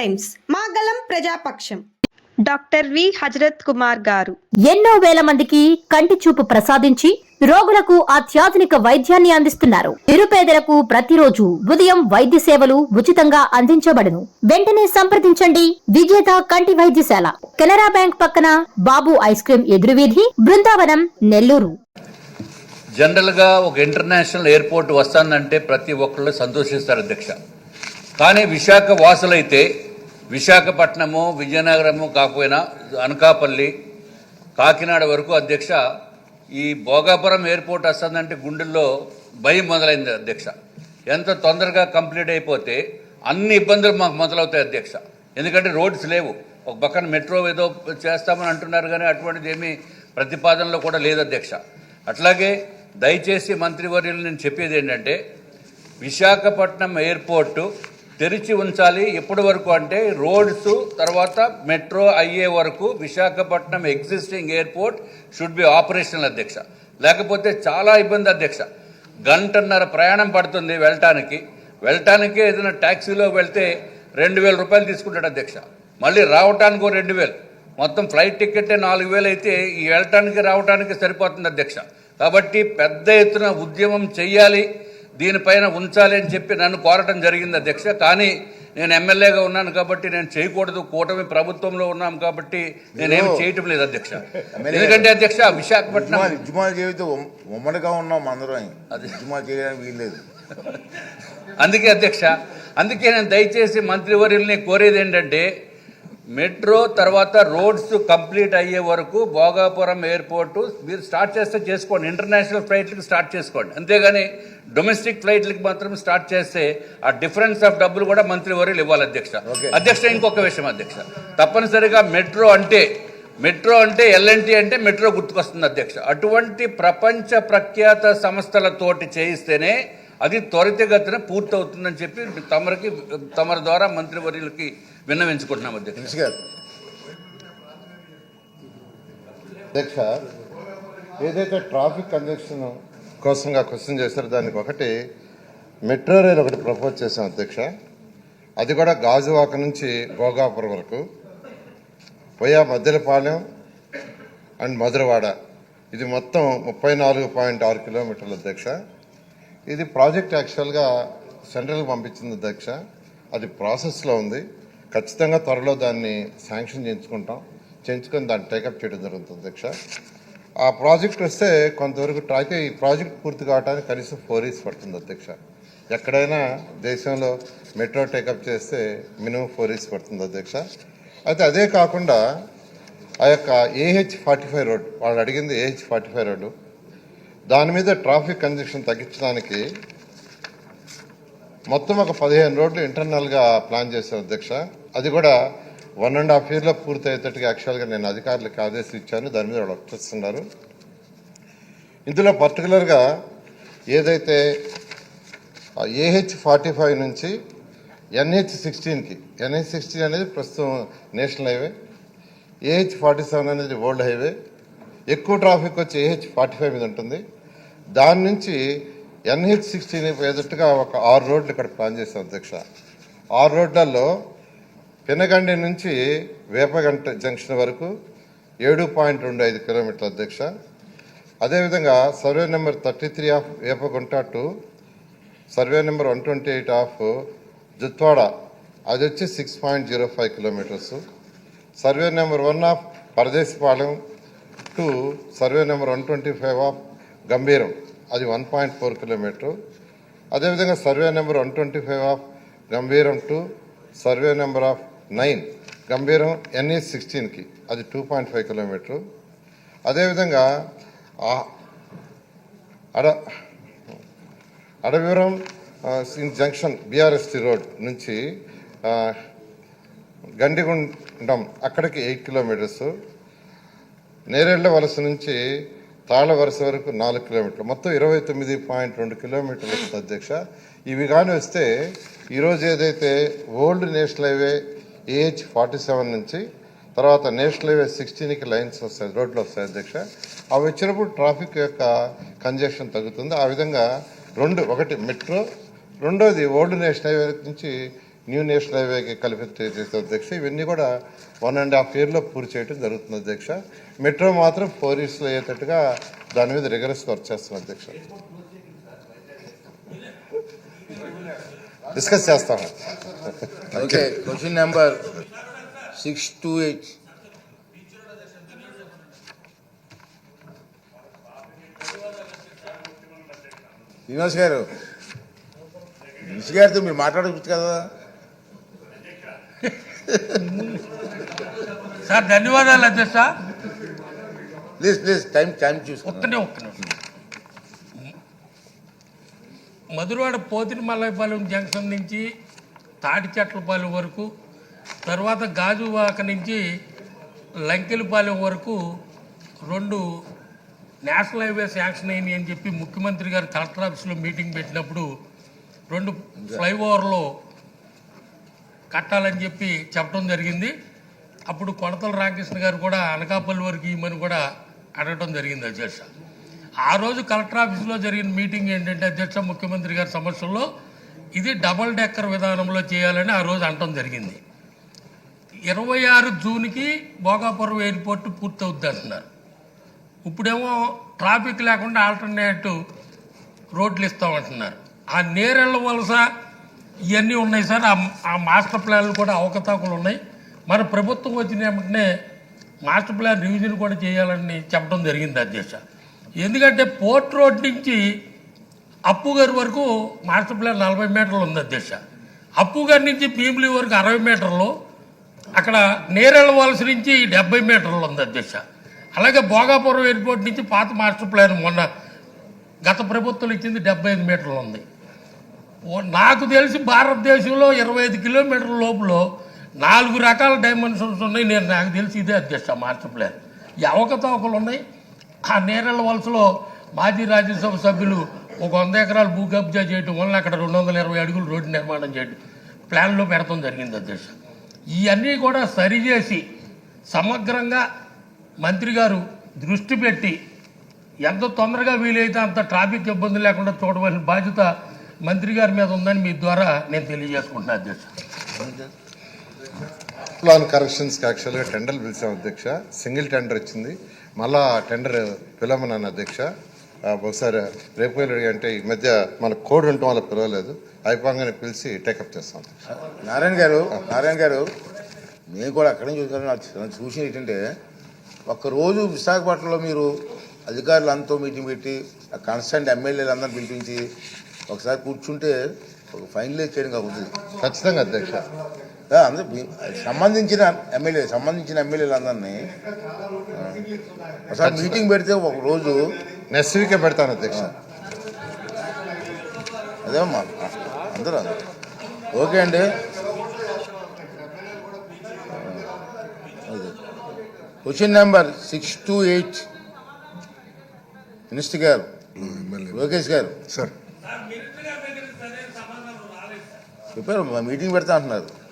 Times. మాగలం ప్రజాపక్షం. Doctor V. Hazrat Kumar గారు. ఎన్నో వేల మందికి కంటి చూపు ప్రసాదించి రోగులకు అత్యాధునిక వైద్యాన్ని అందిస్తున్నారు. నిరుపేదలకు ప్రతిరోజు ఉదయం వైద్య సేవలు ఉచితంగా అందించబడును. వెంటనే సంప్రదించండి. విజేత కంటి వైద్యశాల. కెనరా బ్యాంక్ పక్కన బాబు ఐస్ క్రీం ఎదురువీధి బృందావనం నెల్లూరు. జనరల్గా ఒక ఇంటర్నేషనల్ ఎయిర్పోర్ట్ వస్తుందంటే ప్రతి ఒక్కళ్ళు సంతోషిస్తారు అధ్యక్ష. కానీ విశాఖ వాసులైతే విశాఖపట్నము విజయనగరము కాకపోయినా అనకాపల్లి కాకినాడ వరకు అధ్యక్ష ఈ భోగాపురం ఎయిర్పోర్ట్ వస్తుందంటే గుండెల్లో భయం మొదలైంది అధ్యక్ష. ఎంత తొందరగా కంప్లీట్ అయిపోతే అన్ని ఇబ్బందులు మాకు మొదలవుతాయి అధ్యక్ష. ఎందుకంటే రోడ్స్ లేవు. ఒక పక్కన మెట్రో ఏదో చేస్తామని అంటున్నారు కానీ అటువంటిది ఏమీ ప్రతిపాదనలో కూడా లేదు అధ్యక్ష. అట్లాగే దయచేసి మంత్రివర్యులు నేను చెప్పేది ఏంటంటే విశాఖపట్నం ఎయిర్పోర్టు తెరిచి ఉంచాలి. ఎప్పటి వరకు అంటే రోడ్స్ తర్వాత మెట్రో అయ్యే వరకు Visakhapatnam existing airport should be operational అధ్యక్ష. లేకపోతే చాలా ఇబ్బంది అధ్యక్ష. గంటన్నర ప్రయాణం పడుతుంది వెళ్ళటానికి. వెళ్ళటానికే ఏదైనా ట్యాక్సీలో వెళ్తే రెండు వేల రూపాయలు తీసుకుంటాడు అధ్యక్ష. మళ్ళీ రావటానికి రెండు వేలు. మొత్తం ఫ్లైట్ టికెటే నాలుగు వేలు అయితే ఈ వెళ్ళటానికి రావటానికి సరిపోతుంది అధ్యక్ష. కాబట్టి పెద్ద ఎత్తున ఉద్యమం చెయ్యాలి. దీనిపైన ఉంచాలి అని చెప్పి నన్ను కోరటం జరిగింది అధ్యక్ష. కానీ నేను ఎమ్మెల్యేగా ఉన్నాను కాబట్టి నేను చేయకూడదు. కూటమి ప్రభుత్వంలో ఉన్నాం కాబట్టి నేనేమి చేయటం లేదు అధ్యక్ష. ఎందుకంటే అధ్యక్ష విశాఖపట్నం ఉద్యమాలు ఉమ్- ఉమ్మడిగా ఉన్నాం అందరం ఉద్యమాలు చేయడానికి వీల్లేదు. అందుకే అధ్యక్ష అందుకే నేను దయచేసి మంత్రివర్యుల్ని కోరేది ఏంటంటే మెట్రో తర్వాత రోడ్స్ కంప్లీట్ అయ్యే వరకు భోగాపురం ఎయిర్పోర్టు మీరు స్టార్ట్ చేస్తే చేసుకోండి. ఇంటర్నేషనల్ ఫ్లైట్లకి స్టార్ట్ చేసుకోండి. అంతేగాని డొమెస్టిక్ ఫ్లైట్లకి మాత్రం స్టార్ట్ చేస్తే ఆ డిఫరెన్స్ ఆఫ్ డబ్బులు కూడా మంత్రివర్యులు ఇవ్వాలి అధ్యక్ష. అధ్యక్ష ఇంకొక విషయం అధ్యక్ష. తప్పనిసరిగా మెట్రో అంటే మెట్రో అంటే ఎల్ఎన్టీ అంటే మెట్రో గుర్తుకొస్తుంది అధ్యక్ష. అటువంటి ప్రపంచ ప్రఖ్యాత సంస్థలతోటి చేయిస్తేనే అది త్వరితగతిన పూర్తవుతుందని చెప్పి తమరికి తమరి ద్వారా మంత్రివర్యులకి విన్నవించుకుంటున్నాం అధ్యక్ష. గారు. అధ్యక్ష ఏదైతే ట్రాఫిక్ కంజక్షన్ కోసంగా క్వశ్చన్ చేశారో దానికి ఒకటి మెట్రో రైల్ ఒకటి ప్రపోజ్ చేశాం అధ్యక్ష. అది కూడా గాజువాక నుంచి భోగాపురం వరకు. పోయా మద్దెలపాలెం అండ్ మధురవాడ. ఇది మొత్తం ముప్పై నాలుగు పాయింట్ ఆరు కిలోమీటర్ల అధ్యక్ష. ఇది ప్రాజెక్ట్ యాక్చువల్గా సెంట్రల్కి పంపించింది అధ్యక్ష. అది ప్రాసెస్లో ఉంది. ఖచ్చితంగా త్వరలో దాన్ని శాంక్షన్ చేయించుకుంటాం. చేయించుకొని దాన్ని టేకప్ చేయడం జరుగుతుంది అధ్యక్ష ఆ ప్రాజెక్ట్ వస్తే కొంతవరకు ట్రా- అయితే ఈ ప్రాజెక్ట్ పూర్తి కావడానికి కనీసం ఫోర్ ఇయర్స్ పడుతుంది అధ్యక్ష ఎక్కడైనా దేశంలో మెట్రో టేకప్ చేస్తే మినిమం ఫోర్ ఇయర్స్ పడుతుంది అధ్యక్ష అయితే అదే కాకుండా ఆ యొక్క ఏహెచ్ ఫార్టీ ఫైవ్ రోడ్ వాళ్ళు అడిగింది ఏహెచ్ ఫార్టీ ఫైవ్ రోడ్డు దాని మీద ట్రాఫిక్ కంజక్షన్ తగ్గించడానికి మొత్తం ఒక పదిహేను రోడ్లు ఇంటర్నల్గా ప్లాన్ చేశారు అధ్యక్ష. అది కూడా వన్ అండ్ హాఫ్ ఇయర్లో పూర్తి అయ్యేటట్టుగా యాక్చువల్గా నేను అధికారులకు ఆదేశం ఇచ్చాను. దాని మీద వాళ్ళు వచ్చేస్తున్నారు ఇందులో పర్టికులర్గా ఏదైతే ఏహెచ్ ఫార్టీ ఫైవ్ నుంచి ఎన్హెచ్ సిక్స్టీన్కి ఎన్హెచ్ సిక్స్టీన్ అనేది ప్రస్తుతం national highway AH forty seven అనేది వరల్డ్ హైవే ఎక్కువ ట్రాఫిక్ వచ్చి ఏహెచ్ ఫార్టీ ఫైవ్ మీద ఉంటుంది. దాని నుంచి ఎన్హెచ్ సిక్స్టీన్ ఎదుటగా ఒక ఆరు రోడ్లు ఇక్కడ ప్లాన్ చేశాం అధ్యక్ష. ఆరు రోడ్లలో పెనగండి నుంచి వేపగంట జంక్షన్ వరకు ఏడు పాయింట్ రెండు ఐదు కిలోమీటర్ల అధ్యక్ష. అదేవిధంగా survey number thirty three of Vepagunta to survey number one twenty eight of Jutwada అది వచ్చి six point zero five kilometres. Survey number one of Paradesipalem to survey number one twenty five of Gambhiram. అది one point four kilometre అదేవిధంగా survey number one twenty five of Gambhiram to survey number of nine Gambhiram NE సిక్స్టీన్కి అది two point five kilometre అదేవిధంగా అడ Adavivaram in junction BRST road నుంచి గండిగుండం అక్కడికి eight kilometres Nerella వలస నుంచి తాళ వరుస వరకు నాలుగు కిలోమీటర్లు. మొత్తం ఇరవై తొమ్మిది పాయింట్ రెండు కిలోమీటర్లు వస్తుంది అధ్యక్ష. ఇవి కానీ వస్తే ఈరోజు ఏదైతే old national highway AH forty seven నుంచి తర్వాత నేషనల్ హైవే సిక్స్టీన్కి లైన్స్ వస్తాయి రోడ్లు వస్తాయి అధ్యక్ష. అవి వచ్చినప్పుడు ట్రాఫిక్ యొక్క కంజెషన్ తగ్గుతుంది. ఆ విధంగా రెండు ఒకటి మెట్రో రెండోది ఓల్డ్ నేషనల్ హైవే నుంచి న్యూ నేషనల్ హైవేకి కలిపి చేసే అధ్యక్ష ఇవన్నీ కూడా వన్ అండ్ హాఫ్ ఇయర్లో పూర్తి చేయడం జరుగుతుంది అధ్యక్ష. మెట్రో మాత్రం ఫోర్ ఇయర్స్లో అయ్యేటట్టుగా దాని మీద రిగరస్ వర్క్ చేస్తున్నాం అధ్యక్ష. డిస్కస్ చేస్తాం. Okay question number six two eight Srinivas గారు మినిస్ గారితో మీరు మాట్లాడవచ్చు కదా? సార్ ధన్యవాదాలు అధ్యక్ష ప్లీజ్ ప్లీజ్ టైం టైం చూసుకుంటాం ఒక్క నిమిషం. మధురవాడ పోతినమల్లైపాలెం జంక్షన్ నుంచి తాటి చెట్లపాలెం వరకు తర్వాత గాజువాక నుంచి లంకెలపాలెం వరకు రెండు నేషనల్ హైవే శాంక్షన్ అయినాయి అని చెప్పి ముఖ్యమంత్రి గారు కలెక్టర్ ఆఫీస్లో మీటింగ్ పెట్టినప్పుడు రెండు ఫ్లైఓవర్లు కట్టాలని చెప్పి చెప్పడం జరిగింది. అప్పుడు కొడతల రామకృష్ణ గారు కూడా అనకాపల్లి వరకు ఇవ్వమని కూడా అడగడం జరిగింది అధ్యక్ష. ఆ రోజు కలెక్టర్ ఆఫీసులో జరిగిన మీటింగ్ ఏంటంటే అధ్యక్ష ముఖ్యమంత్రి గారి సమస్యల్లో ఇది డబల్ డెక్కర్ విధానంలో చేయాలని ఆ రోజు అనటం జరిగింది. ఇరవై ఆరు జూన్కి భోగాపురం ఎయిర్పోర్ట్ పూర్తవుద్ది అంటున్నారు. ఇప్పుడేమో ట్రాఫిక్ లేకుండా ఆల్టర్నేటివ్ రోడ్లు ఇస్తామంటున్నారు ఆ నేరెళ్ళ వలస ఇవన్నీ ఉన్నాయి సార్. ఆ మాస్టర్ ప్లాన్లు కూడా అవకతవకలు ఉన్నాయి. మన ప్రభుత్వం వచ్చిన వెంటనే మాస్టర్ ప్లాన్ రివిజన్ కూడా చేయాలని చెప్పడం జరిగింది అధ్యక్ష. ఎందుకంటే పోర్ట్ రోడ్ నుంచి అప్పు గారి వరకు మాస్టర్ ప్లాన్ నలభై మీటర్లు ఉంది అధ్యక్ష. అప్పు గారి నుంచి భీమిలి వరకు అరవై మీటర్లు అక్కడ నేరేళ్ళ వలస నుంచి డెబ్బై మీటర్లు ఉంది అధ్యక్ష. అలాగే భోగాపురం ఎయిర్పోర్ట్ నుంచి పాత మాస్టర్ ప్లాన్ మొన్న గత ప్రభుత్వం ఇచ్చింది డెబ్బై ఐదు మీటర్లు ఉంది. నాకు తెలిసి భారతదేశంలో ఇరవై ఐదు కిలోమీటర్ల లోపల నాలుగు రకాల డైమెన్షన్స్ ఉన్నాయి. నేను నాకు తెలిసి ఇదే అధ్యక్ష మాస్టర్ ప్లాన్ అవకతవకలు ఉన్నాయి. ఆ నేరల వలసలో మాజీ రాజ్యసభ సభ్యులు ఒక వంద ఎకరాలు భూ కబ్జా చేయడం వల్ల అక్కడ రెండు వందల ఇరవై అడుగులు రోడ్డు నిర్మాణం చేయడం ప్లాన్లో పెడతాం జరిగింది అధ్యక్ష. ఇవన్నీ కూడా సరిచేసి సమగ్రంగా మంత్రి గారు దృష్టి పెట్టి ఎంత తొందరగా వీలైతే అంత ట్రాఫిక్ ఇబ్బంది లేకుండా చూడవలసిన బాధ్యత మంత్రి గారి మీద ఉందని మీ ద్వారా నేను తెలియజేసుకుంటున్నాను అధ్యక్ష. ప్లాన్ కరెక్షన్స్కి యాక్చువల్గా టెండర్లు పిలిచాం అధ్యక్ష. సింగిల్ టెండర్ వచ్చింది. మళ్ళా టెండర్ పిలవమన్నాను అధ్యక్ష. బహుశా రేపు అంటే ఈ మధ్య మన కోడ్ ఉండటం వల్ల పిలవలేదు. అయిపోగానే పిలిచి టేకప్ చేస్తాం అధ్యక్ష. నారాయణ గారు నారాయణ గారు నేను కూడా అక్కడి నుంచి చూసాను చూసిన ఏంటంటే ఒక్కరోజు విశాఖపట్నంలో మీరు అధికారులంతా మీటింగ్ పెట్టి ఆ కన్సర్న్ ఎమ్మెల్యేలు అందరిని పిలిపించి ఒకసారి కూర్చుంటే ఒక ఫైనలైజ్ చేయడం కాకుండా ఖచ్చితంగా అధ్యక్ష. సంబంధించిన ఎమ్మెల్యే సంబంధించిన ఎమ్మెల్యేలు అందరినీ ఆ, ఒకసారి మీటింగ్ పెడితే ఒక రోజు నెక్స్ట్ వీకే పెడతాను అధ్యక్ష. అదేమ్మా అందరూ ఓకే అండి. Question number six two eight minister గారు. లోకేష్ గారు. సార్. చెప్పారు మీటింగ్ పెడతా అంటున్నారు.